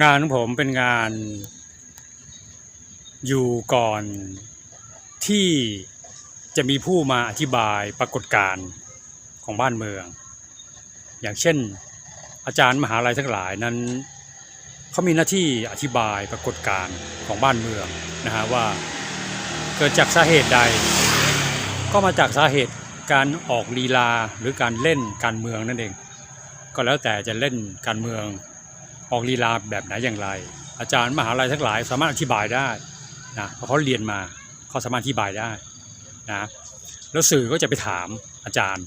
งานของผมเป็นงานอยู่ก่อนที่จะมีผู้มาอธิบายปรากฏการณ์ของบ้านเมือง อย่างเช่น อาจารย์มหาลัยทั้งหลายนั้นเขามีหน้าที่อธิบายปรากฏการณ์ของบ้านเมืองนะฮะว่าเกิดจากสาเหตุใด ก็มาจากสาเหตุการออกลีลาหรือการเล่นการเมืองนั่นเอง ก็แล้วแต่จะเล่นการเมือง ออกลีลาแบบไหนอย่างไร อาจารย์มหาลัยทั้งหลายสามารถอธิบายได้นะเพราะเขาเรียนมาเขาสามารถอธิบายได้นะแล้วสื่อก็จะไปถามอาจารย์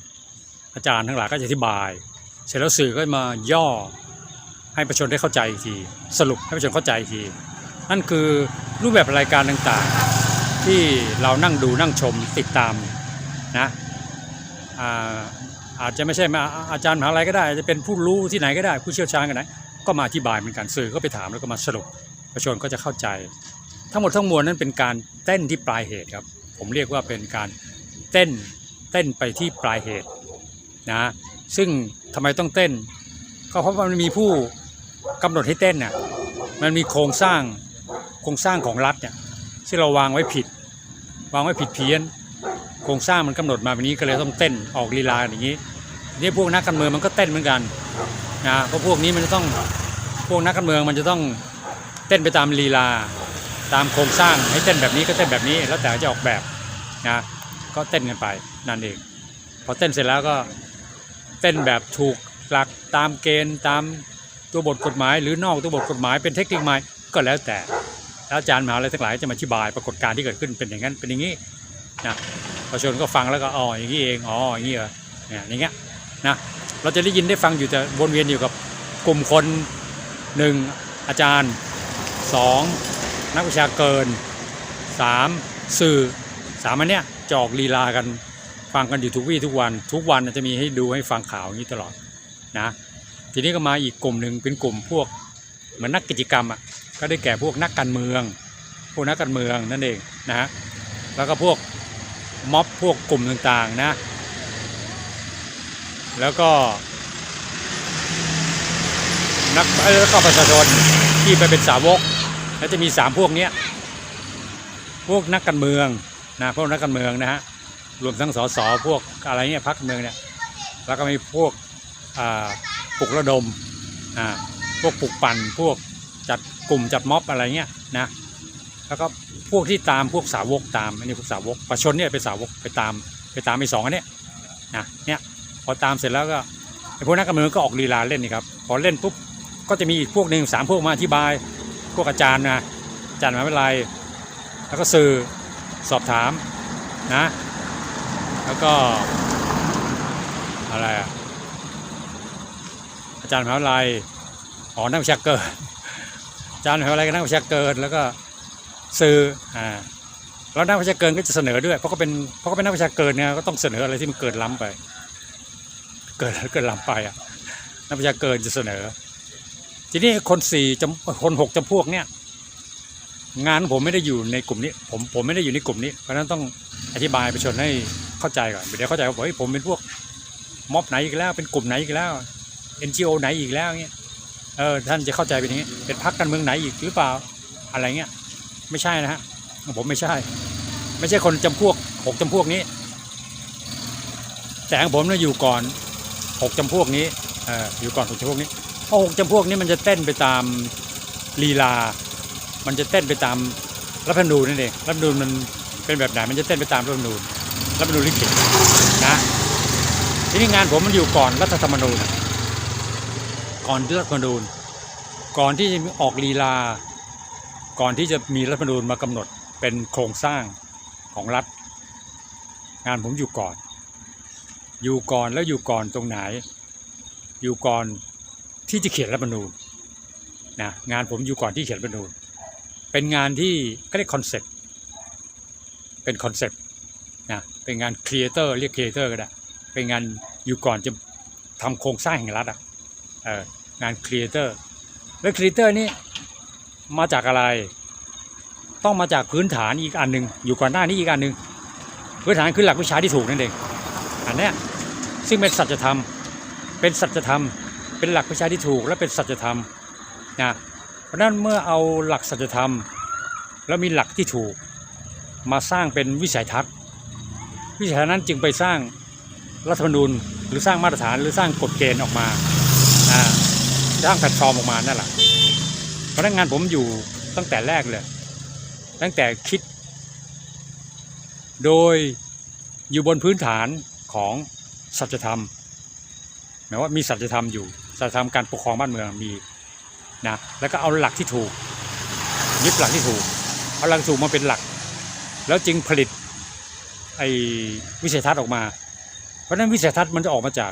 อาจารย์ทั้งหลายก็จะอธิบาย เสร็จแล้วสื่อก็มาย่อให้ประชาชนได้เข้าใจอีกที สรุปให้ประชาชนเข้าใจอีกที นั่นคือรูปแบบรายการต่างๆ ที่เรานั่งดูนั่งชมติดตามนะอาอาจจะไม่ใช่มาอาจารย์มหาลัยก็ได้อาจจะเป็นผู้รู้ที่ไหนก็ได้ผู้เชี่ยวชาญกันไหน ก็มาอธิบายเหมือนกันสื่อก็ไปถามแล้วก็มาสรุปประชาชนก็จะเข้าใจ ทั้งหมดทั้งมวลนั้นเป็นการเต้นที่ปลายเหตุครับ ผมเรียกว่าเป็นการเต้นเต้นไปที่ปลายเหตุนะซึ่งทำไมต้องเต้น ก็เพราะว่ามันมีผู้กำหนดให้เต้นน่ะมันมีโครงสร้างโครงสร้างของรัฐเนี่ยที่เราวางไว้ผิด วางไว้ผิดเพี้ยน โครงสร้างมันกำหนดมาแบบนี้ก็เลยต้องเต้นออกลีลาอย่างนี้นี่พวกนักการเมืองมันก็เต้นเหมือนกัน นะเพราะพวกนี้มันจะต้องพวกนักการเมืองมันจะต้องเต้นไปตามลีลา ตามโครงสร้างให้เต้นแบบนี้ก็เต้นแบบนี้แล้วแต่จะออกแบบนะก็เต้นกันไปนั่นเองพอเต้นเสร็จแล้วก็เต้นแบบถูกหลักตามเกณฑ์ตามตัวบทกฎหมาย หรือนอกตัวบทกฎหมายเป็นเทคนิคใหม่ก็แล้วแต่แล้วอาจารย์มหาอะไรทั้งหลายจะมาอธิบายปรากฏการณ์ที่เกิดขึ้นเป็นอย่างนั้นเป็นอย่างนี้นะประชาชนก็ฟังแล้วก็อ๋ออย่างนี้เองอ๋ออย่างนี้เหรอเนี่ยอย่างเงี้ยนะ เราจะได้ยินได้ฟังอยู่แต่วนเวียนอยู่กับกลุ่มคนหนึ่งอาจารย์สองนักวิชาเกินสามสื่อสามอันเนี้ยจออกลีลากันฟังกันอยู่ทุกวี่ทุกวัน ทุกวันจะมีให้ดูให้ฟังข่าวอย่างนี้ตลอดนะทีนี้ก็มาอีกกลุ่มหนึ่งเป็นกลุ่มพวกเหมือนนักกิจกรรมอะก็ได้แก่พวกนักการเมือง พวกนักการเมืองนั่นเองนะฮะแล้วก็พวกม็อบพวกกลุ่มต่างๆนะ แล้วก็ นักแล้วก็ประชาชนที่ไปเป็นสาวก แล้วจะมีสามพวกเนี้ยพวกนักการเมืองนะพวกนักการเมืองนะฮะรวมทั้งสสพวกอะไรเนี่ยพรรคกเมืองเนี่ยแล้วก็มีพวกปลุกระดมอ่าพวกปลุกปั่นพวกจัดกลุ่มจัดม็อบอะไรเงี้ยนะแล้วก็พวกที่ตามพวกสาวกตามอันนี้พวกสาวกประชาชนเนี่ยเป็นสาวกไปตามไปตามไปสองอันเนี้ยนะเนี่ย พอตามเสร็จแล้วก็ไอ้พวกนักการเมืองก็ออกลีลาเล่นนี่ครับพอเล่นปุ๊บก็จะมีอีกพวกหนึ่งสามพวกมาอธิบาย พวกอาจารย์นะอาจารย์มหาวิทยาลัยแล้วก็สื่อสอบถามนะ แล้วก็อะไรอะอาจารย์มหาวิทยาลัยอ๋อนักวิชาเกินอาจารย์มหาวิทยาลัยกับนักวิชาเกินแล้วก็สื่ออ่าแล้วนักวิชาเกินก็จะเสนอด้วยเพราะก็เป็นเพราะก็เป็นนักวิชาเกินเนี่ยก็ต้องเสนออะไรที่มันเกินล้ำไป เกินเกินลำไปอะนักวิชาเกินจะเสนอ ทีนี้คนสี่จำคนหกจำพวกเนี่ย งานผมไม่ได้อยู่ในกลุ่มนี้ ผมผมไม่ได้อยู่ในกลุ่มนี้ เพราะนั้นต้องอธิบายประชาชนให้เข้าใจก่อนเดี๋ยวเข้าใจว่าเฮ้ยผมเป็นพวกม็อบไหนอีกแล้ว เป็นกลุ่มไหนอีกแล้ว NGO ไหนอีกแล้วเงี้ยเออท่านจะเข้าใจเป็นอย่างนี้ เป็นพรรคการเมืองไหนอีกหรือเปล่าอะไรเงี้ยไม่ใช่นะฮะผมไม่ใช่ ไม่ใช่คนจำพวกหกจำพวกนี้ แต่ของผมเนี่ยอยู่ก่อน หกจำพวกนี้ออยู่ก่อนหกจำพวกนี้เพราะหกจำพวกนี้มันจะเต้นไปตามลีลา มันจะเต้นไปตามรัฐธรรมนูญนั่นเองรัฐธรรมนูญมันเป็นแบบไหนมันจะเต้นไปตามรัฐธรรมนูญรัฐธรรมนูญลิขิตนะทีนี้งานผมมันอยู่ก่อนรัฐธรรมนูญอะก่อนรัฐธรรมนูญก่อนที่จะออกลีลา ก่อนที่จะมีรัฐธรรมนูญมากำหนดเป็นโครงสร้างของรัฐ งานผมอยู่ก่อน อยู่ก่อนแล้วอยู่ก่อนตรงไหน อยู่ก่อนที่จะเขียนรัฐธรรมนูญนะงานผมอยู่ก่อนที่เขียนรัฐธรรมนูญเป็นงานที่ก็เรียกคอนเซ็ปต์เป็นคอนเซ็ปต์นะเป็นงานครีเอเตอร์เรียกครีเอเตอร์ก็ได้เป็นงานอยู่ก่อนจะทำโครงสร้างแห่งรัฐอะเอองานครีเอเตอร์แล้วครีเอเตอร์นี่มาจากอะไร ต้องมาจากพื้นฐานอีกอันหนึ่งอยู่ก่อนหน้านี้อีกอันหนึ่งพื้นฐานคือหลักวิชาที่ถูกนั่นเองอันเนี้ย ซึ่งเป็นสัจธรรม เป็นสัจธรรม เป็นหลักวิชาที่ถูกและเป็นสัจธรรมนะเพราะนั้นเมื่อเอาหลักสัจธรรม แล้วมีหลักที่ถูก มาสร้างเป็นวิสัยทัศน์ วิสัยทัศน์นั้นจึงไปสร้างรัฐธรรมนูญหรือสร้างมาตรฐานหรือสร้างกฎเกณฑ์ออกมาสร้างแพลตฟอร์มออกมานั่นแหละเพราะนั้นงานผมอยู่ตั้งแต่แรกเลย ตั้งแต่คิด โดยอยู่บนพื้นฐานของ สัจธรรมหมายว่ามีสัจธรรมอยู่สัจธรรมการปกครองบ้านเมืองมีนะแล้วก็เอาหลักที่ถูกยึดหลักที่ถูกเอาหลักถูกมาเป็นหลัก แล้วจึงผลิตไอ้วิสัยทัศน์ออกมา เพราะฉะนั้นวิสัยทัศน์มันจะออกมาจาก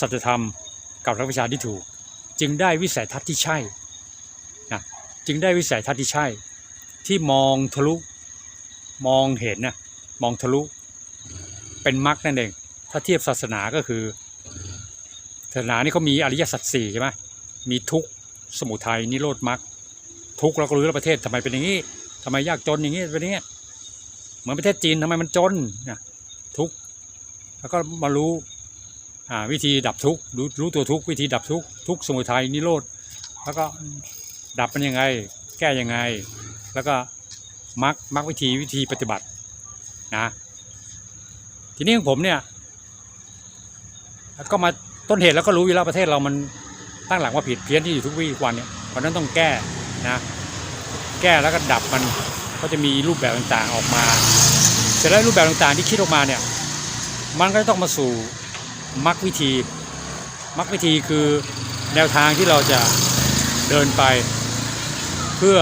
สัจธรรมกับหลักวิชาที่ถูก จึงได้วิสัยทัศน์ที่ใช่นะจึงได้วิสัยทัศน์ที่ใช่ ที่มองทะลุมองเห็นนะมองทะลุเป็นมรรคนั่นเอง ถ้าเทียบศาสนาก็คือศาสนานี่เขามีอริยสัจสี่ใช่ไหมมีทุกข์สมุทัยนิโรธมรรคทุกข์เราก็รู้แล้วประเทศทำไมเป็นอย่างนี้ทำไมยากจนอย่างนี้เป็นอย่างนี้เหมือนประเทศจีนทำไมมันจนนะทุกข์แล้วก็มารู้วิธีดับทุกข์รู้รู้ตัวทุกข์วิธีดับทุกข์ทุกข์สมุทัยนิโรธแล้วก็ดับมันยังไง แก้ยังไง แล้วก็มรรคมรรควิธีวิธีปฏิบัตินะทีนี้ของผมเนี่ย ก็มาต้นเหตุแล้วก็รู้อยู่แล้วประเทศเรามันตั้งหลักว่าผิดเพี้ยนที่อยู่ทุกวี่ทุกวันเนี่ยเพราะนั้นต้องแก้นะแก้แล้วก็ดับมันก็จะมีรูปแบบต่างๆออกมา เสร็จแล้วรูปแบบต่างๆที่คิดออกมาเนี่ยมันก็ต้องมาสู่มรรควิธีมรรควิธีคือแนวทางที่เราจะเดินไป เพื่อ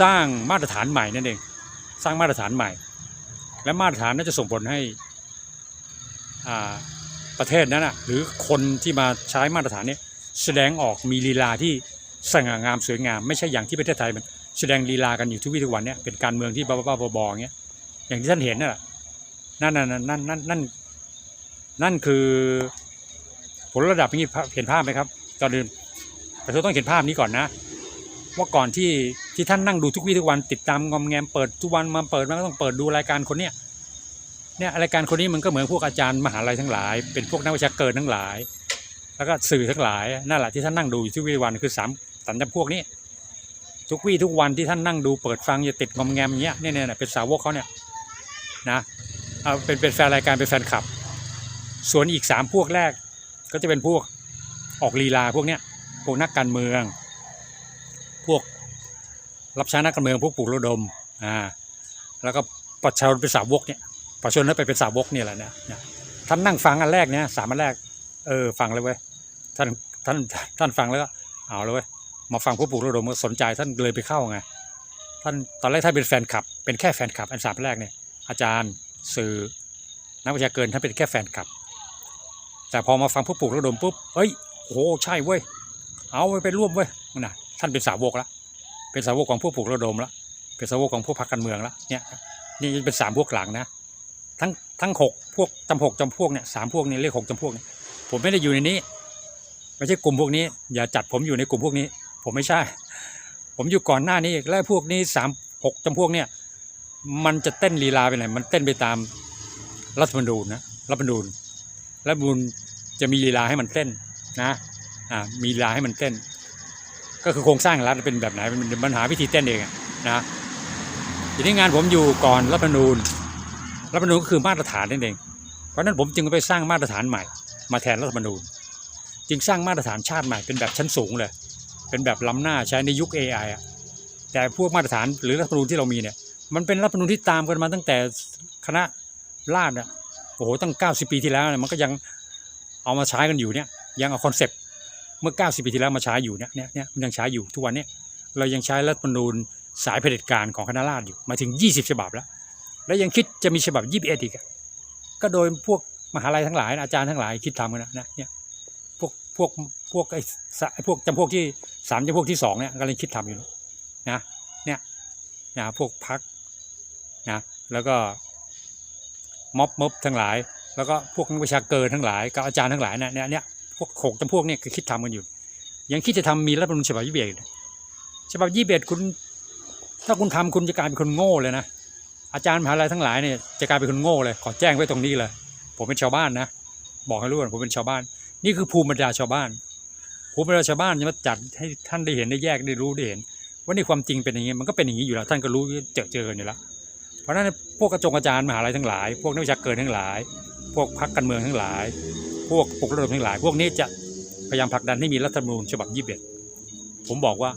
สร้างมาตรฐานใหม่นั่นเองสร้างมาตรฐานใหม่ และมาตรฐานนั้นจะส่งผลให้อ่า ประเทศนั้นนะหรือคนที่มาใช้มาตรฐานนี้แสดงออกมีลีลาที่สง่างามสวยงาม ไม่ใช่อย่างที่ประเทศไทยมันแสดงลีลากันอยู่ทุกวี่ทุกวันเนี่ยเป็นการเมืองที่บ้าๆบอๆอย่างเงี้ยอย่างที่ท่านเห็นนั่นแหละนั่นนั่นนั่นนั่นนั่นนั่นคือผลระดับนี้เห็นภาพไหมครับก่อนอื่นแต่เราต้องเห็นภาพนี้ก่อนนะ ว่าก่อนที่ที่ท่านนั่งดูทุกวี่ทุกวันติดตามงอมแงมเปิดทุกวันมาเปิดมาก็ต้องเปิดดูรายการคนเนี้ย เนี่ยรายการคนนี้มันก็เหมือนพวกอาจารย์มหาลัยทั้งหลาย เป็นพวกนักวิชาเกินทั้งหลาย แล้วก็สื่อทั้งหลายนั่นแหละที่ท่านนั่งดูอยู่ทุกวีวันคือสามสันจำพวกนี้ ทุกวี่ทุกวันที่ท่านนั่งดูเปิดฟังอย่าติดงอมแงมอย่างเงี้ยเนี่ยเนี่ยเป็นสาวกเขาเนี่ยนะเอาเป็นเป็นแฟนรายการเป็นแฟนคลับ ส่วนอีกสามพวกแรก ก็จะเป็นพวกออกลีลาพวกเนี้ยพวกนักการเมือง พวกรับใช้นักการเมืองพวกปลูกระดมอ่าแล้วก็ประชาชนเป็นสาวกเนี่ย ประชาชนนั้นไปเป็นสาวกเนี่ยแหละเนี่ยท่านนั่งฟังอันแรกเนี่ยสามอันแรก เออฟังเลยเว้ยท่านท่านท่านฟังแล้วก็เอาเลยเว้ยมาฟังพวกปลูกระดมก็สนใจท่านเลยไปเข้าไงท่านตอนแรกท่านเป็นแฟนคลับ เป็นแค่แฟนคลับอันสามแรกเนี่ยอาจารย์สื่อนักวิชาเกินท่านเป็นแค่แฟนคลับ แต่พอมาฟังพวกปลูกระดมปุ๊บเฮ้ยโอ้โหใช่เว้ยเอาไปเป็นร่วมเว้ยนะท่านเป็นสาวกและเป็นสาวกของพวกปลูกระดมและเป็นสาวกของพวกพรรคการเมืองและเนี่ยนี่เป็นสามพวกหลังนะ ทั้งทั้งหกพวกจำหกจำพวกเนี่ยสามพวกนี้เลขหกจำพวกเนี่ยผมไม่ได้อยู่ในนี้ ไม่ใช่กลุ่มพวกนี้ อย่าจัดผมอยู่ในกลุ่มพวกนี้ ผมไม่ใช่ ผมอยู่ก่อนหน้านี้และพวกนี้สามหกจำพวกเนี่ยมันจะเต้นลีลาไปไหนมันเต้นไปตามรัฐธรรมนูญนะรัฐธรรมนูญรัฐธรรมนูญจะมีลีลาให้มันเต้นนะอ่ามีลีลาให้มันเต้น ก็คือโครงสร้างรัฐเป็นแบบไหนมันมันหาวิธีเต้นเองนะทีนี้งานผมอยู่ก่อนรัฐธรรมนูญ รัฐธรรมนูญก็คือมาตรฐานนั่นเอง เพราะนั้นผมจึงไปสร้างมาตรฐานใหม่ มาแทนรัฐธรรมนูญ จึงสร้างมาตรฐานชาติใหม่เป็นแบบชั้นสูงเลย เป็นแบบล้ำหน้าใช้ในยุค AI อะแต่พวกมาตรฐานหรือรัฐธรรมนูญที่เรามีเนี่ยมันเป็นรัฐธรรมนูญที่ตามกันมาตั้งแต่คณะราษฎรอะโอ้โหตั้ง 90 ปีที่แล้วเนี่ยมันก็ยังเอามาใช้กันอยู่เนี่ยยังเอาคอนเซปต์เมื่อ 90 ปีที่แล้วมาใช้อยู่เนี่ยเนี่ยเนี่ยมันยังใช้อยู่ทุกวันเนี่ยเรายังใช้รัฐธรรมนูญสายเผด็จการของคณะราษฎรอยู่มาถึง 20 ฉบับแล้ว แล้วยังคิดจะมีฉบับ21อีกอะก็โดยพวกมหาลัยทั้งหลายอาจารย์ทั้งหลายคิดทำกันนะนะเนี่ยพวกพวกพวกไอ้พวกจำพวกที่สามจำพวกที่สองเนี่ยก็เลยคิดทำอยู่นะเนี่ยนะพวกพักนะแล้วก็ม็อบม็อบทั้งหลาย แล้วก็พวกนักวิชาเกินทั้งหลายกับอาจารย์ทั้งหลายเนี่ยเนี่ยเนี่ยพวกหกจำพวกเนี่ยคือคิดทำกันอยู่ ยังคิดจะทำมีรัฐธรรมนูญฉบับยี่สิบเอ็ดฉบับยี่สิบเอ็ดคุณ ถ้าคุณทำคุณจะกลายเป็นคนโง่เลยนะ อาจารย์มหาลัยทั้งหลายเนี่ยจะกลายเป็นคนโง่เลยขอแจ้งไว้ตรงนี้เลย ผมเป็นชาวบ้านนะ บอกให้รู้ก่อนผมเป็นชาวบ้าน นี่คือภูมิปัญญาชาวบ้านผมเป็นราชาวบ้านจะมาจัดให้ท่านได้เห็นได้แยกได้รู้ได้เห็น ว่านี่ความจริงเป็นอย่างนี้มันก็เป็นอย่างนี้อยู่แล้วท่านก็รู้เจอเจอกันอยู่แล้ว เพราะฉะนั้นพวกกระจงอาจารย์มหาลัยทั้งหลาย พวกนักวิชาการทั้งหลาย พวกพรรคการเมืองทั้งหลาย พวกปลุกระดมทั้งหลาย พวกนี้จะพยายามผลักดันให้มีรัฐธรรมนูญฉบับยี่สิบเอ็ดผมบอกว่า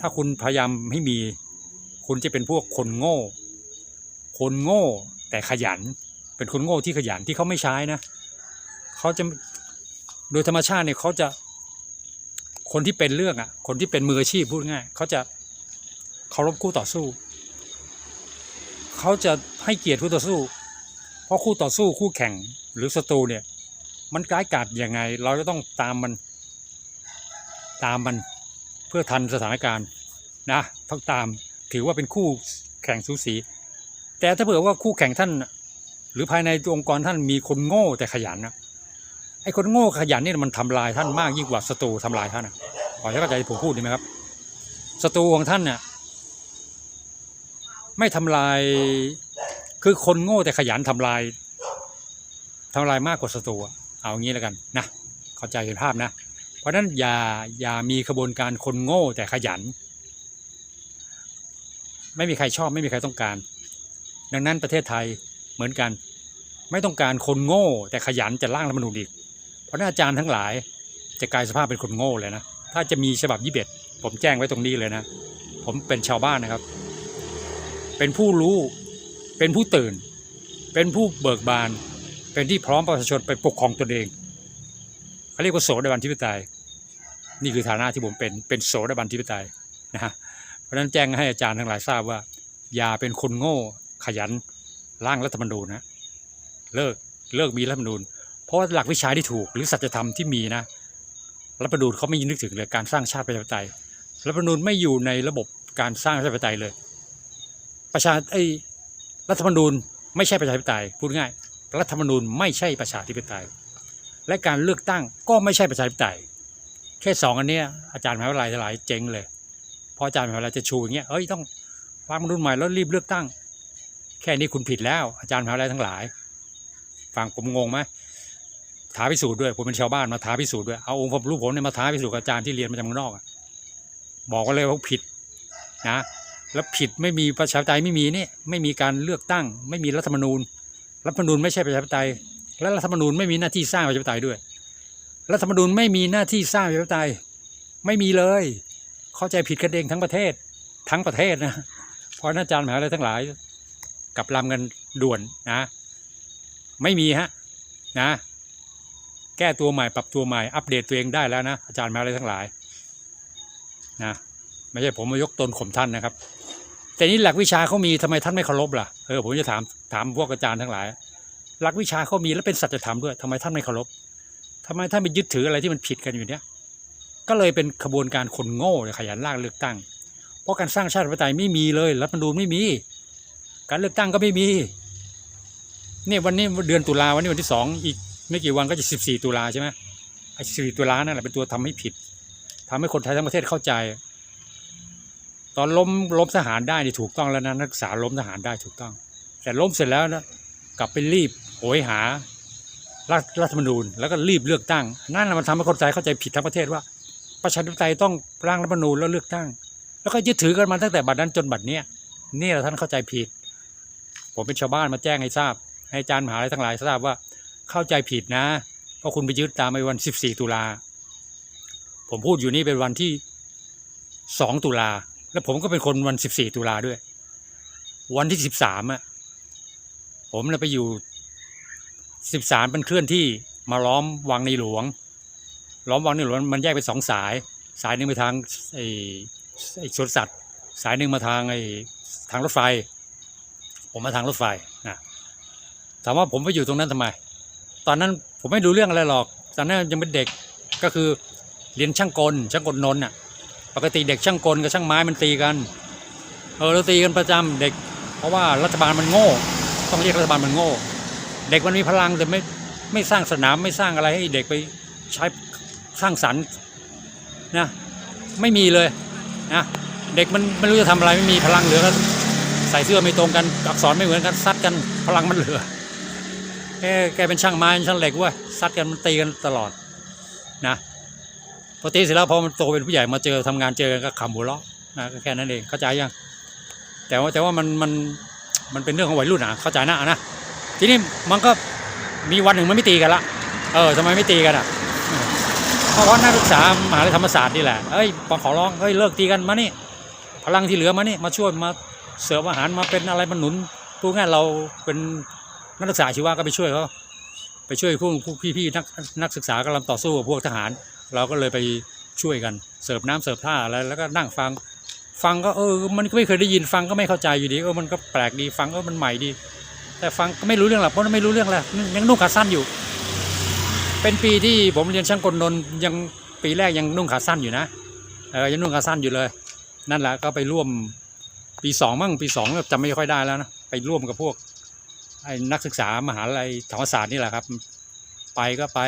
ถ้าคุณพยายามให้มี คุณจะเป็นพวกคนโง่ คนโง่แต่ขยัน เป็นคนโง่ที่ขยันที่เขาไม่ใช้นะเขาจะโดยธรรมชาติเนี่ยเขาจะ คนที่เป็นเรื่องอะ คนที่เป็นมืออาชีพพูดง่ายเขาจะเคารพคู่ต่อสู้เขาจะให้เกียรติคู่ต่อสู้ เพราะคู่ต่อสู้คู่แข่งหรือศัตรูเนี่ย มันร้ายกาจยังไง เราจะต้องตามมัน ตามมันเพื่อทันสถานการณ์นะต้องตาม ถือว่าเป็นคู่แข่งสูสี แต่ถ้าเผื่อว่าคู่แข่งท่าน หรือภายในองค์กรท่านมีคนโง่แต่ขยันนะไอ้คนโง่ขยันนี่มันทำลายท่านมากยิ่งกว่าศัตรูทำลายท่านนะขอให้เข้าใจผมพูดดีไหมครับศัตรูของท่านเนี่ยไม่ทำลายคือคนโง่แต่ขยันทำลายทำลายมากกว่าศัตรูอะเอางี้แล้วกันนะเข้าใจเห็นภาพนะ เพราะฉะนั้นอย่าอย่ามีขบวนการคนโง่แต่ขยัน ไม่มีใครชอบไม่มีใครต้องการ ดังนั้นประเทศไทยเหมือนกัน ไม่ต้องการคนโง่ แต่ขยันจะร่างรัฐมนูญอีก เพราะฉะนั้นอาจารย์ทั้งหลายจะกลายสภาพเป็นคนโง่เลยนะ ถ้าจะมีฉบับยี่สิบผมแจ้งไว้ตรงนี้เลยนะ ผมเป็นชาวบ้านนะครับ เป็นผู้รู้เป็นผู้ตื่น เป็นผู้เบิกบาน เป็นที่พร้อมประชาชนไปปกครองตนเองเขาเรียกว่าโสดาบันทิปไตยนี่คือฐานะที่ผมเป็นเป็นโสดาบันทิปไตยนะฮะ เพราะนั้นแจ้งให้อาจารย์ทั้งหลายทราบว่า อย่าเป็นคนโง่ขยันร่างรัฐธรรมนูญนะเลิกเลิกมีรัฐธรรมนูญ เพราะหลักวิชาที่ถูก หรือสัจธรรมที่มีนะรัฐธรรมนูญเขาไม่นึกถึงเลยการสร้างชาติประชาธิปไตยรัฐธรรมนูญไม่อยู่ในระบบการสร้างประชาธิปไตยเลย ประชาไอ้รัฐธรรมนูญไม่ใช่ประชาธิปไตยพูดง่ายรัฐธรรมนูญไม่ใช่ประชาธิปไตย และการเลือกตั้งก็ไม่ใช่ประชาธิปไตย แค่สองอันนี้อาจารย์มหาวิทยาลัยหลายเจ๊งเลย พออาจารย์มหาวิทยาลัยจะชูอย่างเงี้ยเอ้ยต้องวางรัฐธรรมนูญใหม่แล้วรีบเลือกตั้ง แค่นี้คุณผิดแล้ว อาจารย์มหาวิทยาลัยทั้งหลายฟังผมงงไหมท้าพิสูจน์ด้วยผมเป็นชาวบ้านมาท้าพิสูจน์ด้วยเอาองค์ความรู้ผมเนี่ยมาท้าพิสูจน์กับอาจารย์ที่เรียนมาจากเมืองนอกบอกกันเลยว่าผิดนะแล้วผิดไม่มีประชาธิปไตยไม่มีนี่ไม่มีการเลือกตั้ง ไม่มีรัฐธรรมนูญรัฐธรรมนูญไม่ใช่ประชาธิปไตย และรัฐธรรมนูญไม่มีหน้าที่สร้างประชาธิปไตยด้วยรัฐธรรมนูญไม่มีหน้าที่สร้างประชาธิปไตยไม่มีเลย เข้าใจผิดกันเองทั้งประเทศ ทั้งประเทศนะเพราะอาจารย์มหาอะไรทั้งหลายกลับลำกันด่วนนะ ไม่มีฮะนะ แก้ตัวใหม่ปรับตัวใหม่อัปเดตตัวเองได้แล้วนะอาจารย์มหาอะไรทั้งหลายนะไม่ใช่ผมมายกตนข่มท่านนะครับ แต่นี่หลักวิชาเขามีทำไมท่านไม่เคารพล่ะเออผมจะถามถามพวกอาจารย์ทั้งหลาย หลักวิชาเขามีแล้วเป็นสัจธรรมด้วยทำไมท่านไม่เคารพทำไมท่านไปยึดถืออะไรที่มันผิดกันอยู่เนี้ย ก็เลยเป็นขบวนการคนโง่ขยันลากเลือกตั้ง เพราะการสร้างชาติประชาธิปไตยไม่มีเลยรัฐธรรมนูญไม่มี การเลือกตั้งก็ไม่มีเนี่ยวันนี้เดือนตุลาวันนี้วันที่สองอีกไม่กี่วันก็จะสิบสี่ตุลาใช่ไหมไอ้สิบสี่ตุลานั่นแหละเป็นตัวทำให้ผิดทำให้คนไทยทั้งประเทศเข้าใจ ตอนล้มล้มทหารได้นี่ถูกต้องแล้วนะนักศึกษาล้มทหารได้ถูกต้อง แต่ล้มเสร็จแล้วนะกลับไปรีบโหยหารัฐธรรมนูญ แล้วก็รีบเลือกตั้ง นั่นแหละมันทำให้คนไทยเข้าใจผิดทั้งประเทศว่า ประชาธิปไตยต้องร่างรัฐธรรมนูญแล้วเลือกตั้ง แล้วก็ยึดถือกันมาตั้งแต่บัดนั้นจนบัดเนี้ยนี่แหละท่านเข้าใจผิด ผมเป็นชาวบ้านมาแจ้งให้ทราบ ให้อาจารย์มหาลัยทั้งหลายทราบว่าเข้าใจผิดนะ เพราะคุณไปยึดตามในวัน 14 ตุลา ผมพูดอยู่นี่เป็นวันที่ 2 ตุลา แล้วผมก็เป็นคนวัน 14 ตุลาด้วย วันที่ 13อะผมน่ะไปอยู่ 13เป็นเคลื่อนที่มาล้อมวังในหลวง ล้อมวังในหลวงมันแยกเป็นสองสาย สายหนึ่งไปทางไอ้ไอ้สวนสัตว์ สายหนึ่งมาทางไอ้ทางรถไฟ ผมมาทางรถไฟนะถามว่าผมไปอยู่ตรงนั้นทำไม ตอนนั้นผมไม่รู้เรื่องอะไรหรอก ตอนนั้นยังเป็นเด็กก็คือเรียนช่างกลช่างกลนนท์น่ะปกติเด็กช่างกลกับช่างไม้มันตีกันเออเราตีกันประจำเด็ก เพราะว่ารัฐบาลมันโง่ ต้องเรียกรัฐบาลมันโง่ เด็กมันมีพลังแต่ไม่ไม่สร้างสนามไม่สร้างอะไรให้เด็กไปใช้ สร้างสรรค์นะไม่มีเลยนะเด็กมันไม่รู้จะทำอะไรไม่มีพลังเหลือก็ใส่เสื้อไม่ตรงกันอักษรไม่เหมือนกันซัดกันพลังมันเหลือแกแกเป็นช่างไม้ช่างเหล็กว่าซัดกันมันตีกันตลอดนะพอตีเสร็จแล้วพอมันโตเป็นผู้ใหญ่มาเจอทำงานเจอกันก็ขำหัวเราะนะก็แค่นั้นเองเข้าใจยังแต่ว่าแต่ว่ามันมันมันเป็นเรื่องของวัยรุ่นอะเข้าใจนะนะทีนี้มันก็มีวันหนึ่งมันไม่ตีกันละเออทำไมไม่ตีกันอะ เพราะว่านักศึกษามหาวิทยาลัยธรรมศาสตร์นี่แหละเอ้ยมาขอร้องเฮ้ยเลิกตีกันมานี่ พลังที่เหลือมานี่มาช่วยมาเสิร์ฟอาหารมาเป็นอะไรมาหนุนพูดง่ายเราเป็นนักศึกษาชีวะก็ไปช่วยเขาไปช่วยพวกพวกพี่ๆนักนักศึกษากำลังต่อสู้กับพวกทหาร เราก็เลยไปช่วยกันเสิร์ฟน้ำเสิร์ฟท่าอะไรแล้วก็นั่งฟัง ฟังก็เออมันก็ไม่เคยได้ยินฟังก็ไม่เข้าใจอยู่ดีเออมันก็แปลกดีฟังก็มันใหม่ดี แต่ฟังก็ไม่รู้เรื่องหรอกเพราะไม่รู้เรื่องแหละยังนุ่งขาสั้นอยู่ เป็นปีที่ผมเรียนช่างกลนนท์ยังปีแรกยังนุ่งขาสั้นอยู่นะเออยังนุ่งขาสั้นอยู่เลย นั่นแหละก็ไปร่วมปีสองมั่งปีสองจำไม่ค่อยได้แล้วนะไปร่วมกับพวกไอ้นักศึกษามหาลัยธรรมศาสตร์นี่แหละครับ ไปก็ไป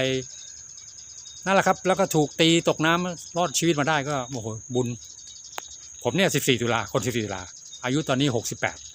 นั่นแหละครับ แล้วก็ถูกตีตกน้ำรอดชีวิตมาได้ก็โอ้โหบุญ ผมเนี่ย14ตุลาคน14ตุลาอายุตอนนี้68